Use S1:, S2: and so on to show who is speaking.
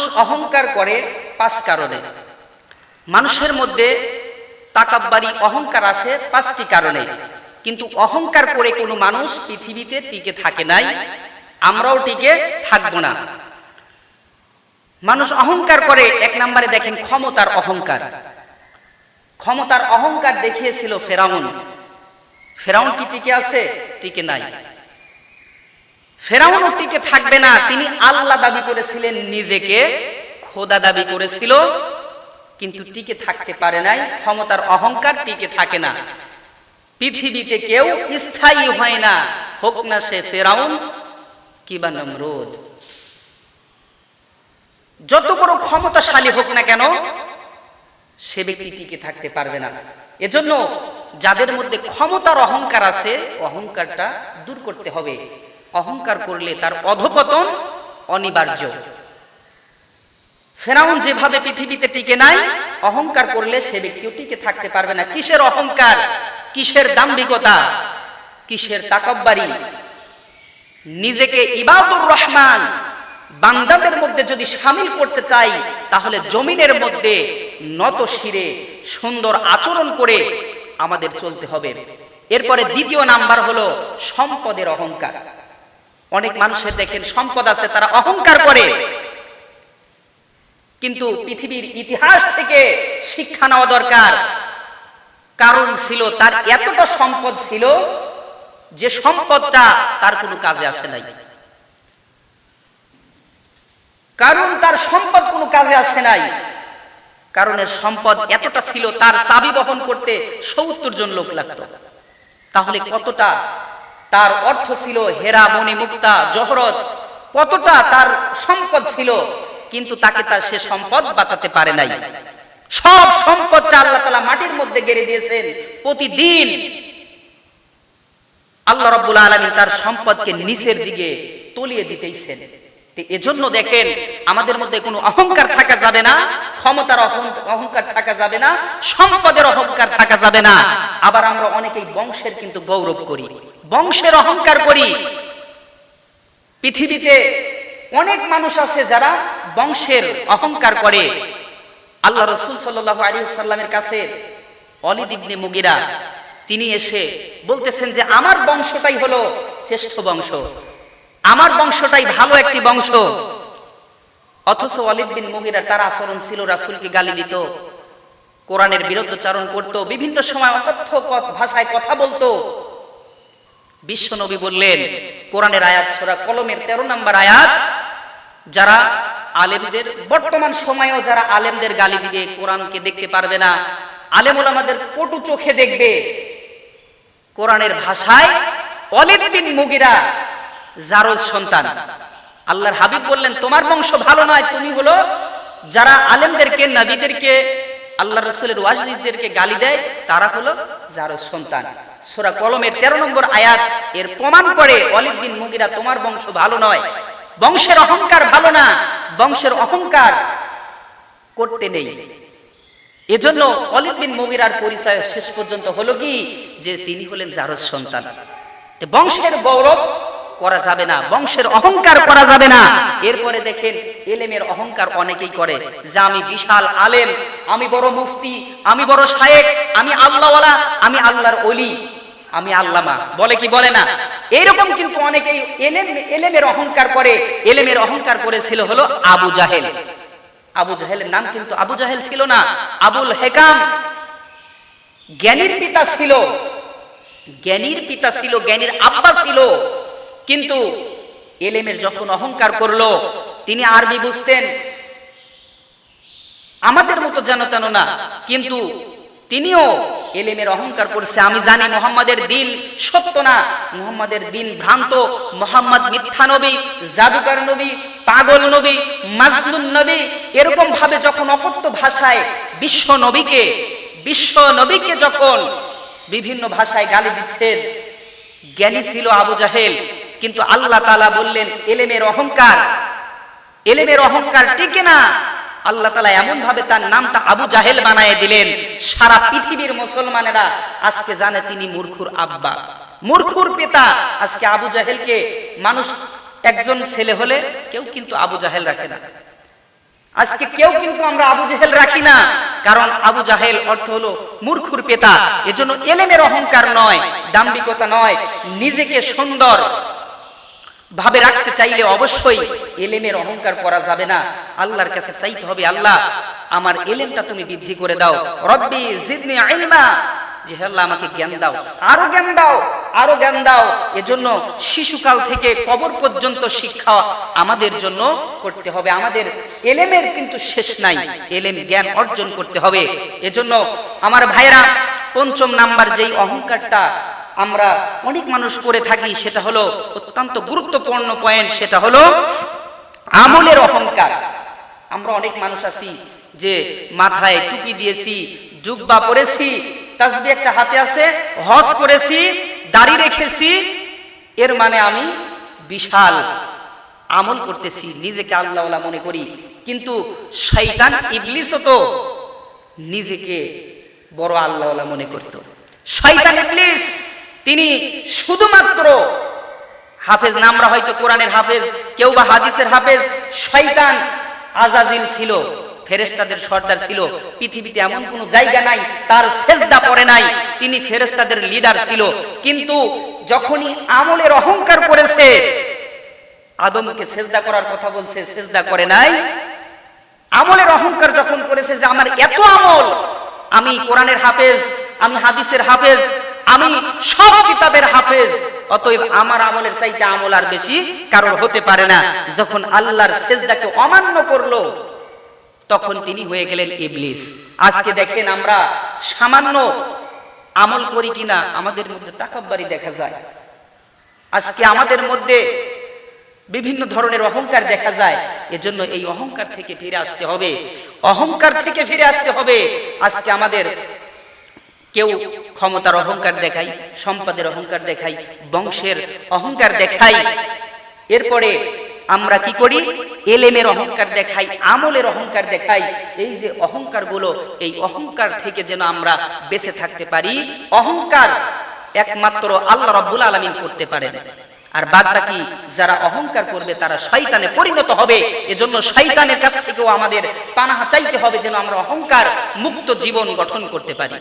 S1: মানুষ অহংকার করে পাঁচ কারণে। মানুষের মধ্যে তাকাব্বারি অহংকার আসে পাঁচটি কারণে। কিন্তু অহংকার করে কোনো মানুষ পৃথিবীতে টিকে থাকে নাই, আমরাও টিকে থাকব না। মানুষ অহংকার করে, এক নম্বরে দেখেন ক্ষমতার অহংকার। ক্ষমতার অহংকার দেখিয়েছিল ফেরাউন। ফেরাউন কি টিকে আছে? টিকে নাই। ফেরাউনও টিকে থাকবে না, তিনি আল্লাহ দাবি করেছিলেন, নিজেকে খোদা দাবি করেছিল, কিন্তু টিকে থাকতে পারে নাই, ক্ষমতার অহংকার টিকে থাকে না। পৃথিবীতে কেউ স্থায়ী হয় না, হোক না সে ফেরাউন কিবা নমরুদ। যত বড় ক্ষমতাশালী হোক না কেন, সে ব্যক্তি টিকে থাকতে পারবে না। এজন্য যাদের মধ্যে ক্ষমতার অহংকার আছে, অহংকারটা দূর করতে হবে। অহংকার করলে তার অধপতন অনিবার্য। ফেরাউন যেভাবে পৃথিবীতে টিকে নাই, অহংকার করলে সে ব্যক্তিও টিকে থাকতে পারবে না। কিসের অহংকার? কিসের দাম্ভিকতা? কিসের তাকব্বারি? নিজেকে ইবাদুর রহমান, বান্দাদের মধ্যে যদি সামিল করতে চাই, তাহলে জমিনের মধ্যে নত শিরে সুন্দর আচরণ করে আমাদের চলতে হবে। এরপরে দ্বিতীয় নাম্বার হলো সম্পদের অহংকার। অনেক মানুষের দেখেন সম্পদ আছে, তারা অহংকার করে। কিন্তু পৃথিবীর ইতিহাস থেকে শিক্ষা নেওয়া দরকার। কারণ ছিল, তার এতটা সম্পদ ছিল যে সম্পদটা তার কোনো কাজে আসে নাই। কারণ তার সম্পদ কোনো কাজে আসে নাই। কারণের সম্পদ এতটা ছিল, তার চাবি বহন করতে সত্তর জন লোক লাগতো। তাহলে কতটা তার অর্থ ছিল হেরা মণি মুক্তা জহরত। কতটা তার সম্পদ ছিল, কিন্তু তাকে তার সে সম্পদ বাঁচাতে পারে নাই। সব সম্পদটা আল্লাহ তালা মাটির মধ্যে গেড়ে দিয়েছেন প্রতিদিন। আল্লাহ রব্বুল আলমী তার সম্পদকে নিচের দিকে তলিয়ে দিতেইছেন। এজন্য দেখেন, আমাদের মধ্যে কোনো অহংকার থাকা যাবে না ক্ষমতার অহং- অহংকার থাকা যাবে না, সম্পদের অহংকার থাকা যাবে না। আবার আমরা অনেকেই বংশের কিন্তু গৌরব করি। বংশের অহংকার করি। পৃথিবীতে অনেক মানুষ আছে যারা বংশের অহংকার করে। আল্লাহ রসুল সাল্লামের কাছে অলিদ ইবনে মুগিরা, তিনি এসে বলতেছেন যে, আমার বংশটাই হলো শ্রেষ্ঠ বংশ। আমার বংশটাই ভালো একটি বংশ। অথচ অলিদ বিন মুগিরা তার আচরণ ছিল রাসুলকে গালি দিত, কোরআনের বিরুদ্ধচারণ করত, বিভিন্ন সময় অকথ্য ভাষায় কথা বলতো। বিশ্ব নবী বললেন, কোরআনের আয়াত সোরা কলমের তেরো নম্বর আয়াত, যারা আলেমদের, বর্তমান সময়েও যারা আলেমদের গালি দিবে, কোরআনকে দেখতে পারবে না আলেম আমাদের কটু চোখে দেখবে। কোরআনের ভাষায় অলিদ বিন মুগিরা জারজ সন্তান। আল্লাহর হাবিব বললেন, তোমার বংশ ভালো নয়, তুমি হলো যারা আলেমদেরকে, নবীদেরকে আল্লাহ রসুলের ওয়াজনিদদেরকে গালি দেয়, তারা হলো জারজ সন্তান। সোরা কলমের তেরো নম্বর আয়াত, এর প্রমাণ করে অলিদ বিন মুগিরা, তোমার বংশ ভালো নয়। বংশের অহংকার ভালো না, বংশের অহংকার করতে নেই। এজন্য অলিদ বিন মুগিরার পরিচয় শেষ পর্যন্ত হলো কি? যে তিনি হলেন জারজ সন্তান। বংশের গৌরব করা যাবে না, বংশের অহংকার করা যাবে না। এরপরে দেখেন, এলেমের অহংকার অনেকেই করে, যে আমি বিশাল আলেম, আমি বড় মুফতি, আমি বড় শায়েক, আমি আল্লাহওয়ালা, আমি আল্লাহর অলি আমি আল্লামা। বলে কি বলে না? এইরকম কিন্তু অনেকেই এলেম, এলেমের অহংকার করে। এলেমের অহংকার করেছিল হলো আবু জাহেল। আবু জাহেলের নাম কিন্তু আবু জাহেল ছিল না, আবুল হেকাম। জ্ঞানীর পিতা ছিল, জ্ঞানীর পিতা ছিল, জ্ঞানীর আব্বা ছিল। কিন্তু এলেমের যখন অহংকার করল, তিনি আরবি বুঝতেন। আমাদের মতো যেন তেন না, কিন্তু তিনিও এলেমের অহংকার করছে। আমি জানি মোহাম্মদের দিন সত্য না। মোহাম্মদের দিন ভ্রান্ত। মোহাম্মদ মিথ্যা নবী, জাদুকর নবী, পাগল নবী, মাজলুম নবী, এরকম ভাবে যখন অকথ্য ভাষায় বিশ্ব নবীকে বিশ্ব নবীকে যখন বিভিন্ন ভাষায় গালি দিচ্ছেন, জ্ঞানী ছিল আবু জাহেল। কিন্তু আল্লাহ তালা বললেন, এলেমের অহংকার এলেমের অহংকার টিকে না। আল্লাহ তালা এমন ভাবে তার নামটা আবু জাহেল বানায় দিলেন, সারা পৃথিবীর মুসলমানেরা আজকে জানে তিনি মূর্খুর আব্বা। মূর্খুর পিতা। আজকে আবু জাহেলকে মানুষ একজন ছেলে হলে কেউ কিন্তু আবু জাহেল রাখে না। আজকে কেউ কিন্তু আমরা আবু জাহেল রাখি না, কারণ আবু জাহেল অর্থ হলো মূর্খুর পেতা। এজন্য এলেমের অহংকার নয় দাম্বিকতা নয়, নিজেকে সুন্দর ভাবে রাখতে চাইলে অবশ্যই এলেমের অহংকার করা যাবে না। আল্লাহর কাছে চাইতে হবে, আল্লাহ, আমার এলেমটা তুমি বৃদ্ধি করে দাও। রব্বি জিদনি ইলমা। যে আল্লাহ, আমাকে জ্ঞান দাও। আরও জ্ঞান দাও, আরও জ্ঞান দাও। এজন্য শিশুকাল থেকে কবর পর্যন্ত শিক্ষা আমাদের জন্য করতে হবে। আমাদের এলেমের কিন্তু শেষ নাই। এলেম জ্ঞান অর্জন করতে হবে। এজন্য আমার ভাইরা পঞ্চম নাম্বার যেই অহংকারটা আমরা অনেক মানুষ করে থাকি, সেটা হলো অত্যন্ত গুরুত্বপূর্ণ পয়েন্ট সেটা হলো আমলের অহংকার। আমরা অনেক মানুষ আছি যে মাথায় টুপি দিয়েছি, জুব্বা পরেছি তাসবি একটা হাতে আছে, হজ করেছি, দাড়ি রেখেছি, এর মানে আমি বিশাল আমল করতেছি, নিজেকে আল্লাহওয়ালা মনে করি। কিন্তু শয়তান, ইবলিসও তো নিজেকে বড় আল্লাহওয়ালা মনে করত। শয়তান, ইবলিস! তিনি শুধুমাত্র হাফেজ নামরা হয়তো কোরআনের হাফেজ, কেউ বা হাদিসের হাফেজ, শয়তান আজাজিল ছিল, ফেরেশতাদের সর্দার ছিল। পৃথিবীতে এমন কোনো জায়গা নাই, তার সেজদা পড়ে নাই, তিনি ফেরেশতাদের লিডার ছিল। কিন্তু যখনই আমলের অহংকার করেছে, আদমকে সেজদা করার কথা বলছে, সেজদা করে নাই। আমলের অহংকার যখন করেছে যে, আমার এত আমল, আমি কোরআনের হাফেজ, আমি হাদিসের হাফেজ আমি সব কিতাবের হাফেজ, অতএব আমার আমলের চাইতে আমল আর বেশি কারোর হতে পারে না। যখন আল্লাহর সেজদাকে অমান্য করল, তখন তিনি হয়ে গেলেন ইবলিস। আজকে দেখেন আমরা সামান্য আমল করি কিনা, আমাদের মধ্যে তাকাব্বারি দেখা যায়। আজকে আমাদের মধ্যে বিভিন্ন ধরনের অহংকার দেখা যায়। এজন্য এই অহংকার থেকে ফিরে আসতে হবে। অহংকার থেকে ফিরে আসতে হবে। আজকে আমাদের কেউ ক্ষমতার অহংকার দেখাই সম্পদের অহংকার দেখাই বংশের অহংকার দেখাই এরপরে আমরা কি করি? এলেমের অহংকার দেখাই, আমলের অহংকার দেখাই। এই যে অহংকারগুলো এই অহংকার থেকে যেন আমরা বেঁচে থাকতে পারি, অহংকার একমাত্র আল্লাহ রব্বুল আলমিন করতে পারেন। আর বাদ বাকি যারা অহংকার করবে, তারা শয়তানে পরিণত হবে। এজন্য শয়তানের কাছ থেকেও আমাদের পানাহা চাইতে হবে যেন আমরা অহংকার মুক্ত জীবন গঠন করতে পারি।